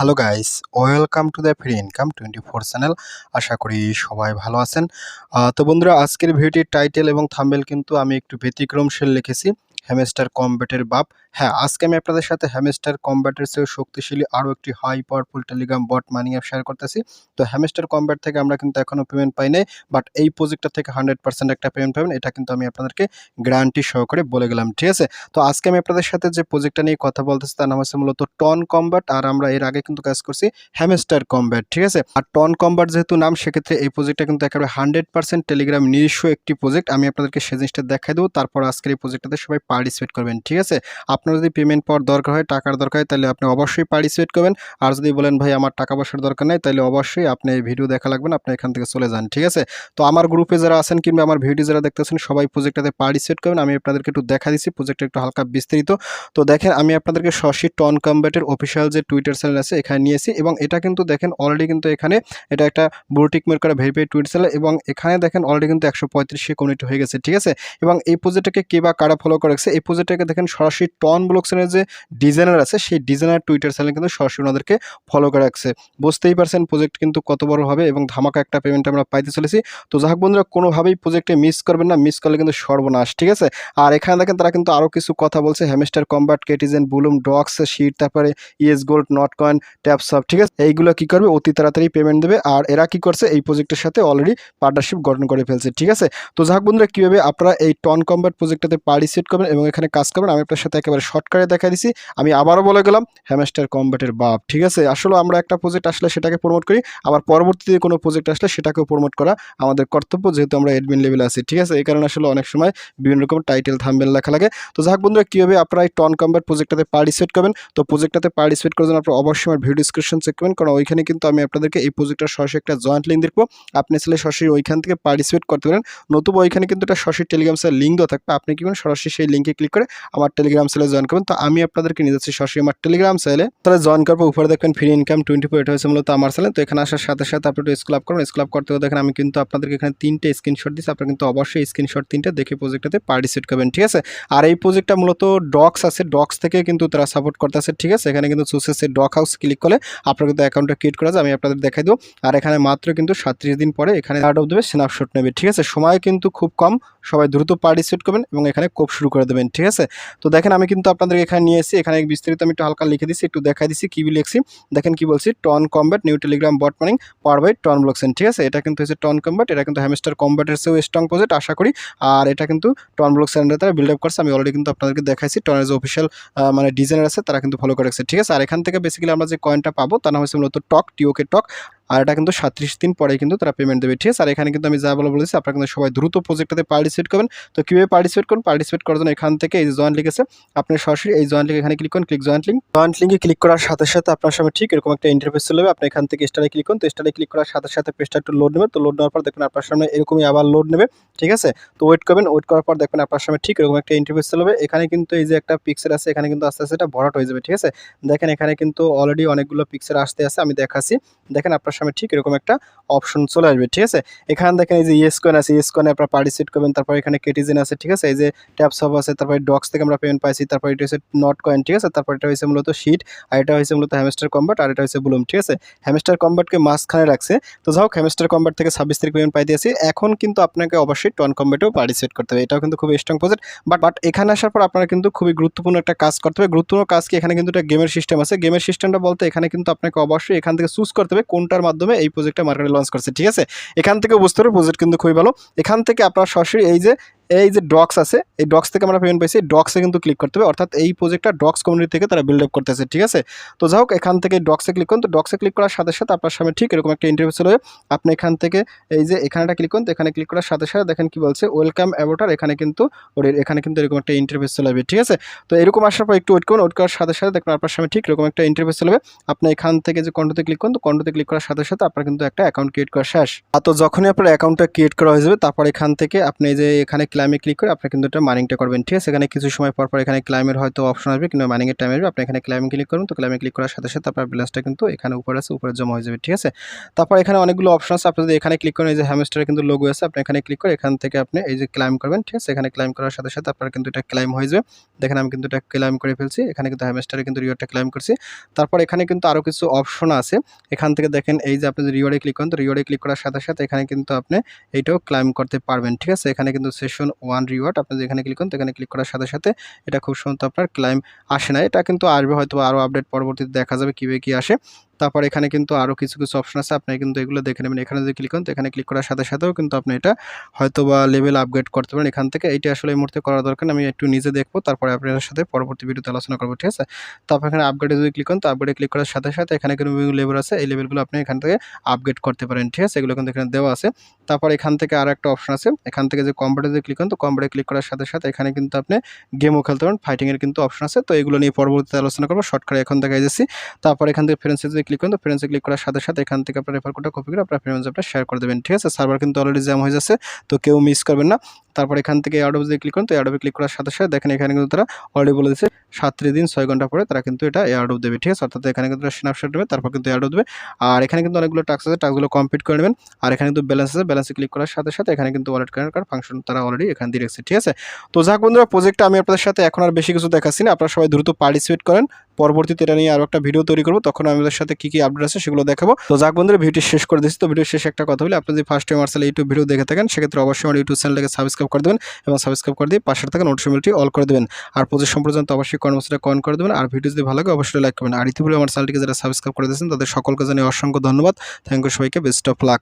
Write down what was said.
Hello guys, welcome to the free income twenty four channel. আশা করি সবাই ভালো আছেন। তো বন্ধুরা, আজকের ভিডিওটির টাইটেল এবং থাম্বেল কিন্তু আমি একটু ব্যতিক্রমশীল লিখেছি। হ্যামস্টার কম্ব্যাটের বাপ। হ্যাঁ আজকে আমি আপনাদের সাথে হ্যামেস্টার কম্ব্যাটের চেয়েও শক্তিশালী আরও একটি high powerful Telegram bot money app share করতেছি। তো হ্যামস্টার কম্ব্যাট থেকে আমরা কিন্তু এখনও পেমেন্ট পাই নাই বাট এই প্রজেক্টটা থেকে হান্ড্রেড পার্সেন্ট একটা পেমেন্ট পাবেন, এটা কিন্তু আমি আপনাদেরকে গ্যারান্টি সহকারে বলে গেলাম, ঠিক আছে? তো আজকে আমি আপনাদের সাথে যে প্রজেক্টটা নিয়ে কথা বলতেছি, তার নাম হচ্ছে মূলত টন কম্ব্যাট আর আমরা এর আগে কিন্তু কাজ করছি হ্যামস্টার কম্ব্যাট ঠিক আছে? আর টন কম্ব্যাট যেহেতু নাম, সেক্ষেত্রে এই প্রজেক্টটা কিন্তু একেবারে হান্ড্রেড পার্সেন্ট টেলিগ্রাম নিজস্ব একটি প্রজেক্ট আমি আপনাদেরকে সে জিনিসটা দেখাই দেবো, তারপর আজকের এই প্রজেক্টটাতে সবাই পার্টিসিপেট করবেন, ঠিক আছে? আপনার যদি পেমেন্ট পাওয়ার দরকার হয়, টাকার দরকার হয়, তাহলে আপনি অবশ্যই পার্টিসিপেট করবেন। আর যদি বলেন, ভাই, আমার টাকা পয়সার দরকার নেই, তাহলে অবশ্যই আপনি এই ভিডিও দেখা লাগবেন আপনি এখান থেকে চলে যান, ঠিক আছে? তো আমার গ্রুপে যারা আছেন কিংবা আমার ভিডিও যারা দেখতেছেন, সবাই প্রজেক্টটাতে পার্টিসিপেট করবেন। আমি আপনাদেরকে একটু দেখা দিচ্ছি প্রজেক্টটা একটু হালকা বিস্তারিত। তো দেখেন, আমি আপনাদেরকে সরাসরি টন কম্ব্যাটের অফিসিয়াল যে টুইটার চ্যানেল আছে, এখানে নিয়েছি এবং এটা কিন্তু দেখেন অলরেডি কিন্তু এখানে এটা একটা ব্লুটিক মের করা ভেরিফাইড টুইট চ্যানেল এবং এখানে দেখেন অলরেডি কিন্তু একশো পঁয়ত্রিশে কমিউনিটি হয়ে গেছে, ঠিক আছে? এবং এই প্রজেক্টটাকে কে বা কারা ফলো করে রাখছে এই প্রজেক্টটাকে দেখেন সরাসরি টন ব্লক চ্যানেলের যে ডিজাইনার আছে, সেই ডিজাইনার টুইটার চ্যানেল কিন্তু সরাসরি ওনাদেরকে ফলো করে রাখছে। বুঝতেই পারছেন প্রজেক্ট কিন্তু কত বড় হবে এবং ধামাকা একটা পেমেন্ট আমরা পাইতে চলেছি। তো যাই হোক বন্ধুরা, কোনোভাবেই প্রজেক্টে মিস করবেন না মিস করলে কিন্তু সর্বনাশ, ঠিক আছে? আর এখানে দেখেন তারা কিন্তু আরও কিছু কথা বলছে। Hamster Kombat Catizen Blum Dogs sheet তারপরে ইএস গোল্ড নট কয়েন ট্যাপসপ ঠিক আছে? এইগুলো কি করবে? অতি তাড়াতাড়ি পেমেন্ট দেবে। আর এরা কি করছে? এই প্রজেক্টের সাথে অলরেডি পার্টনারশিপ গঠন করে ফেলছে, ঠিক আছে? তো যাই হোক বন্ধুরা, কীভাবে আপনারা এই টন কম্বাট প্রজেক্টটাতে পার্টিসিপেট করবেন এবং এখানে কাজ করবেন, আমি আপনার সাথে একেবারে শর্টকাটে দেখা দিছি। আমি আবারও বলে গেলাম হ্যামস্টার কম্বাটের বাপ, ঠিক আছে? আসলে আমরা একটা প্রজেক্ট আসলে সেটাকে প্রমোট করি, আবার পরবর্তীতে কোনো প্রজেক্ট আসলে সেটাকেও প্রমোট করা আমাদের কর্তব্য, যেহেতু আমরা এডমিন লেভেলে আছি, ঠিক আছে? এই কারণে আসলে অনেক সময় বিভিন্ন রকম টাইটেল থাম্বেল লেখা লাগে। তো যাক বন্ধুরা, কীভাবে আপনারা এই টন কম্বাট প্রজেক্টটাতে পার্টিসিপেট করবেন? তো প্রজেক্টটাতে পার্টিসিপেট করার জন্য আপনারা অবশ্যই আমার ভিডিও ডিসক্রিপশন চেক করবেন, কারণ ওইখানে কিন্তু আমি আপনাদেরকে এই প্রজেক্টটার সরাসরি একটা জয়েন্ট লিঙ্ক দেখব আপনি আসলে সরাসরি ওইখান থেকে পার্টিসিপেট করতে পারেন। নতুবা ওইখানে কিন্তু একটা সরাসরি টেলিগ্রাম সেলের লিঙ্ক দেওয়া থাকবে, আপনি কি করেন সরাসরি সেই ক্লিক করে আমার টেলিগ্রাম সেলে জয়েন করবেন। তো আমি আপনাদেরকে নিয়ে যাচ্ছি সরাসরি আমার টেলিগ্রাম সেলে তাহলে জয়েন করব উপরে দেখবেন ফ্রি ইনকাম টোয়েন্টি ফোর এটা হয়েছে মূলত আমার সেলে তো এখানে আসার সাথে সাথে আপনি একটু স্ক্লাব করুন। স্ক্লাব করতে দেখেন আমি কিন্তু আপনাদেরকে এখানে তিনটে স্ক্রিনশট দিচ্ছি আপনারা কিন্তু অবশ্যই স্ক্রিনশট তিনটে দেখে প্রজেক্টটাতে পার্টিসিপেট করবেন, ঠিক আছে? আর এই প্রজেক্টটা মূলত ডক্স আছে। ডক্স থেকে কিন্তু তারা সাপোর্ট করতেছে ঠিক আছে? এখানে কিন্তু চুসেসে ডক হাউস ক্লিক করলে আপনার কিন্তু অ্যাকাউন্টটা ক্রিয়েট করা যায় আমি আপনাদের দেখাই দেবো। আর এখানে মাত্র কিন্তু সাতত্রিশ দিন পরে এখানে আর্ট অফ দেবে স্ন্যাপশট নেবে, ঠিক আছে? সময় কিন্তু খুব কম। সবাই দ্রুত পার্টিসিপেট করবেন এবং এখানে কোপ শুরু করে দেবেন, ঠিক আছে? তো দেখেন আমি কিন্তু আপনাদের এখানে নিয়ে এসেছি, এখানে বিস্তারিত আমি একটু হালকা লিখে দিচ্ছি, একটু দেখাই দিচ্ছি, কী লিখছি। দেখেন কি বলছি, TON combat new Telegram bot mining power by TON ব্লকসেন, ঠিক আছে? এটা কিন্তু হচ্ছে টন কম্ব্যাট এটা কিন্তু হ্যামস্টার কম্ব্যাটের চেয়েও স্ট্রং প্রজেক্ট আশা করি। আর এটা কিন্তু টন ব্লকসেন তারা বিল্ড আপ করছে, আমি অলরেডি কিন্তু আপনাদেরকে দেখাইছি, টনের যে অফিসিয়াল মানে ডিজাইনার আছে, তারা কিন্তু ফলো করে রাখছে, ঠিক আছে? আর এখান থেকে বেসিক্যালি আমরা যে কয়েনটা পাবো, তার নাম হচ্ছে মূলত টক টিওকে টক। আর এটা কিন্তু সাতত্রিশ দিন পরে কিন্তু তারা পেমেন্ট দেবে, ঠিক আছে? আর এখানে কিন্তু আমি যা বলে বলেছি, আপনারা কিন্তু সবাই দ্রুত প্রজেক্টটাতে পার্টিসিপেট করবেন। তো কীভাবে পার্টিসিপেট করুন? পার্টিসিপেট করার জন্য এখান থেকে এই জয়েন্ট লিঙ্ক আছে, আপনি সরাসরি এই জয়েন্ট লিঙ্ক এখানে ক্লিক করুন ক্লিক জয়েন্ট লিঙ্ক জয়েন্ট লিঙ্কে ক্লিক করার সাথে সাথে আপনার সামনে ঠিক এরকম একটা ইন্টারফেস চলে যাবে। আপনি এখান থেকে স্টারে ক্লিক করুন, তো স্টারে ক্লিক করার সাথে সাথে পেজটা একটু লোড নেবে তো লোড নেওয়ার পর দেখবেন আপনার সামনে এরকমই আবার লোড নেবে, ঠিক আছে? তো ওয়েট করবেন ওয়েট করার পর দেখবেন আপনার সামনে ঠিক এরকম একটা ইন্টারফেস চলে যাবে। এখানে কিন্তু এই যে একটা পিকচার আছে, এখানে কিন্তু আস্তে আস্তে এটা ভরাট হয়ে যাবে, ঠিক আছে? দেখেন এখানে কিন্তু অলরেডি অনেকগুলো পিকচার আসতে আছে, আমি দেখাচ্ছি। দেখেন আপনার সামনে ঠিক এরকম একটা অপশন চলে আসবে, ঠিক আছে? এখানে দেখেন এই যে ইয়েস কয়েন আছে ইয়েস কয়েনে আপনারা পার্টিসিপেট করবেন, তারপর এখানে কেটিজেন আছে, ঠিক আছে? এই যে ট্যাপ সব আছে, তারপরে ডক্স থেকে আমরা পেমেন্ট পাইছি, তারপর এটা হচ্ছে নট কয়েন ঠিক আছে? তারপর এটা হচ্ছে মূলত শিট আর এটা হচ্ছে মূলত হ্যামস্টার কম্বাট আর এটা হচ্ছে ব্লুম ঠিক আছে? হ্যামস্টার কম্বাটকে মাঝখানে রাখছে। তো যাই হোক হ্যামস্টার কম্বাট থেকে ছাব্বিশ তারিখ পেমেন্ট পাই দিয়েছি এখন কিন্তু আপনাকে অবশ্যই টন কম্বাটেও পার্টিসিপেট করতে হবে। এটাও কিন্তু খুবই স্ট্রং প্রজেক্ট বাট বাট এখানে আসার পর আপনারা কিন্তু খুবই গুরুত্বপূর্ণ একটা কাজ করতে হবে। গুরুত্বপূর্ণ কাজ কি? এখানে কিন্তু একটা গেমের সিস্টেম আছে। গেমের সিস্টেমটা বলতে এখানে কিন্তু আপনাকে অবশ্যই এখান থেকে চুজ করতে হবে কোনটার মাধ্যমে এই প্রজেক্টটা মার্কেটে লঞ্চ করছে, ঠিক আছে? এখান থেকে বুঝতে পারবে প্রজেক্ট কিন্তু খুবই ভালো। এখান থেকে আপনার সরাসরি এই যে এই যে ডক্স আছে, এই ডক্স থেকে আমরা পেমেন্ট পাইছি ডক্সে কিন্তু ক্লিক করতে হবে। অর্থাৎ এই প্রজেক্টটা ডক্স কমিউনিটি থেকে তারা বিল্ড আপ করতেছে, ঠিক আছে? তো যাই হোক, এখান থেকে ডক্সে ক্লিক করুন। তো ডক্সে ক্লিক করার সাথে সাথে আপনার সামনে ঠিক এরকম একটা ইন্টারভিউ চলে আপনি এখান থেকে এই যে এখানেটা ক্লিক করুন, তো এখানে ক্লিক করার সাথে সাথে দেখেন কি বলছে ওয়েলকাম অ্যাভোটার এখানে কিন্তু এখানে কিন্তু এরকম একটা ইন্টারভিউ চলে ঠিক আছে? তো এরকম আসার পর একটু ওয়েট করুন। ওয়েট করার সাথে সাথে দেখুন আপনার সামনে ঠিক এরকম একটা ইন্টারভিউ চলে আপনি এখান থেকে যে কন্টোতে ক্লিক করুন, তো কন্টোতে ক্লিক করার সাথে সাথে আপনার কিন্তু একটা অ্যাকাউন্ট ক্রিয়েট করা শেষ। তো যখনই আপনার অ্যাকাউন্টটা ক্রিয়েট করা হয়ে যাবে, তারপর এখান থেকে আপনি যে এখানে ক্লাইমে ক্লিক করে আপনি কিন্তু এটা মাইনিংটা করবেন, ঠিক আছে? এখানে কিছু সময় পর পর এখানে ক্লাইমের হয়তো অপশন আসবে কিংবা মাইনিংয়ের টাইম আসবে। আপনি এখানে ক্লাইমে ক্লিক করুন, তো ক্লাইমে ক্লিক করার সাথে সাথে আপনার ব্যালেন্সটা কিন্তু এখানে উপরে আছে, উপরে জমা হয়ে যাবে, ঠিক আছে? তারপর এখানে অনেকগুলো অপশন আছে, আপনি যদি এখানে ক্লিক করেন, এই যে হ্যামস্টারের কিন্তু লোগো আছে, আপনি এখানে ক্লিক করে এখান থেকে আপনি এই যে ক্লাইম করবেন, ঠিক আছে? এখানে ক্লাইম করার সাথে সাথে আপনার কিন্তু এটা ক্লাইম হয়ে যাবে। দেখেন আমি কিন্তু এটা ক্লাইম করে ফেলছি, এখানে কিন্তু হ্যামস্টারে কিন্তু রিওয়ার্ডটা ক্লাইম করছি। তারপর এখানে কিন্তু আরও কিছু অপশন আছে, এখান থেকে দেখেন এই যে আপনি রিওয়ার্ডে ক্লিক করেন, তো রিওয়ার্ডে ক্লিক করার সাথে সাথে এখানে কিন্তু আপনি এইটাও ক্লাইম করতে পারবেন, ঠিক আছে? এখানে কিন্তু সেশন ওয়ান রিওয়ার্ড আপনি যেখানে ক্লিক করেন, সেখানে ক্লিক করার সাথে সাথে এটা খুব সুন্দর আপনার ক্লাইম আসে না। এটা কিন্তু আসবে হয়তো আরও আপডেট পরবর্তীতে দেখা যাবে কীভাবে কী আসে। তারপর এখানে কিন্তু আরও কিছু কিছু অপশন আছে, আপনি কিন্তু এগুলো দেখে নেবেন। এখানে যদি ক্লিক করেন, তো এখানে ক্লিক করার সাথে সাথেও কিন্তু আপনি এটা হয়তো বা লেভেল আপগ্রেড করতে পারেন। এখান থেকে এইটা আসলে এই মুহূর্তে করা দরকার আমি একটু নিজে দেখব, তারপরে আপনাদের সাথে পরবর্তী ভিডিওতে আলোচনা করব, ঠিক আছে? তারপর এখানে আপগ্রেডে যদি ক্লিক করেন, তো আপগ্রেডে ক্লিক করার সাথে সাথে এখানে কিন্তু বিভিন্ন লেভেল আছে, এই লেভেলগুলো আপনি এখান থেকে আপগ্রেড করতে পারেন, ঠিক আছে? এগুলো কিন্তু এখানে দেওয়া আছে। তারপর এখান থেকে আর একটা অপশন আছে, এখান থেকে যে কম্পিউটারে যদি ক্লিক করেন, তো কম্পিউটারে ক্লিক করার সাথে সাথে এখানে কিন্তু আপনি গেমও খেলতে পারেন ফাইটিংয়ের কিন্তু অপশন আছে। তো এগুলো নিয়ে পরবর্তীতে আলোচনা করব শর্টকাটে এখন দেখাই যাচ্ছি তারপর এখান থেকে ফ্রেন্ডসে যদি ক্লিক করেন, তো ফ্রেন্ডসে ক্লিক করার সাথে সাথে এখান থেকে আপনার রেফার কোডটা কপি করে আপনার ফ্রেন্ডস আপনার শেয়ার করে দেবেন, ঠিক আছে? সার্ভার কিন্তু অলরেডি জ্যাম হয়ে যাচ্ছে, তো কেউ মিস করবেন না। তারপর এখান থেকে অ্যাডোবে যদি ক্লিক করেন, তো অ্যাডোবে ক্লিক করার সাথে সাথে দেখেন এখানে কিন্তু তারা অলরেডি বলে দিচ্ছে সাতত্রিশ দিন, ছয় ঘণ্টা পরে তারা কিন্তু এটা এয়ারডোপ দেবে, ঠিক আছে? অর্থাৎ এখানে কিন্তু স্ন্যাপশট দেবে তারপর কিন্তু এয়ারডোপ দেবে। আর এখানে কিন্তু অনেকগুলো টাস্ক আছে টাস্কগুলো কমপ্লিট করে নেবেন। আর এখানে কিন্তু ব্যালেন্স আছে ব্যালেন্সে ক্লিক করার সাথে সাথে এখানে কিন্তু ওয়ালেট কার্ড কার্ড ফাংশন তারা অলরেডি এখানে দিয়ে রেখেছে, ঠিক আছে? তো যাক বন্ধুরা প্রজেক্টটা আমি আপনাদের সাথে এখন আর বেশি কিছু দেখাচ্ছি না। আপনারা সবাই দ্রুত পার্টিসিপেট করেন। পরবর্তীতে এটা নিয়ে আরও একটা ভিডিও তৈরি করব, তখন আমাদের সাথে কী কি আপডেট আছে সেগুলো দেখাবো। তো যাক বন্ধুরা ভিডিও শেষ করে দিচ্ছি তো ভিডিও শেষে একটা কথা বলি, আপনি যদি ফার্স্ট টাইম মার্শাল ইউটিউব ভিডিও দেখে থাকেন, সেক্ষেত্রে অবশ্যই আমার ইউটিউব চ্যানেলটাকে সাবস্ক্রাইব করে দেবেন এবং সাবস্ক্রাইব করে দিয়ে পাশে থাকা নোটিফিকেশনটি অল করে দেবেন। আর প্রজেক্ট সম্পর্কে অবশ্যই কর্মসূচিটা কয়েন করে দেবেন। আর ভিডিও যদি ভালো লাগে, অবশ্যই লাইক করবেন। আর ইতিপূর্বে আমার চ্যানেলটিকে যারা সাবস্ক্রাইব করে দিয়েছেন, তাদের সকলকে জানিয়ে অসংখ্য ধন্যবাদ। থ্যাংক ইউ সবাইকে বেস্ট অফ লাক